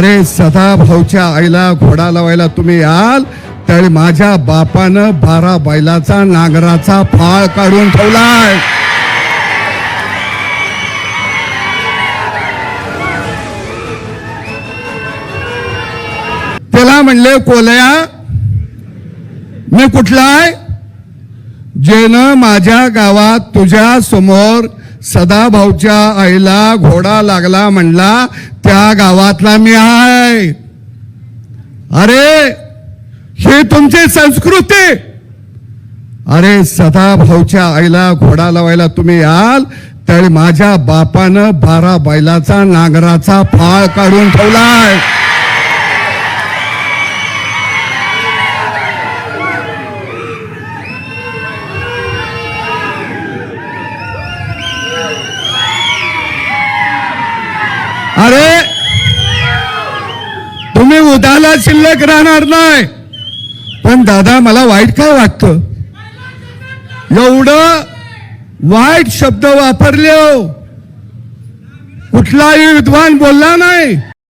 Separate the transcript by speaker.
Speaker 1: अरे सदा भाऊच्या आईला घोडा लावायला तुम्ही याल तर माझ्या बापानं बारा बैलाचा नांगराचा फाळ काढून ठेवलाय. त्याला म्हणले कोलया मी कुठला आहे जेनं माझ्या गावात तुझ्या समोर सदाभाऊच्या आईला घोडा लागला म्हणला त्या गावातला मी आहे. अरे हे तुमची संस्कृती. अरे सदाभाऊच्या आईला घोडा लावायला तुम्ही याल तर माझ्या बापानं बारा बैलाचा नांगराचा फाळ काढून ठेवलाय. अरे तुम्ही उदाला शिल्लक राहणार नाही. पण दादा मला वाईट काय वाटतं? एवढं वाईट शब्द वापरले हो. कुठलाही विद्वान बोलला नाही.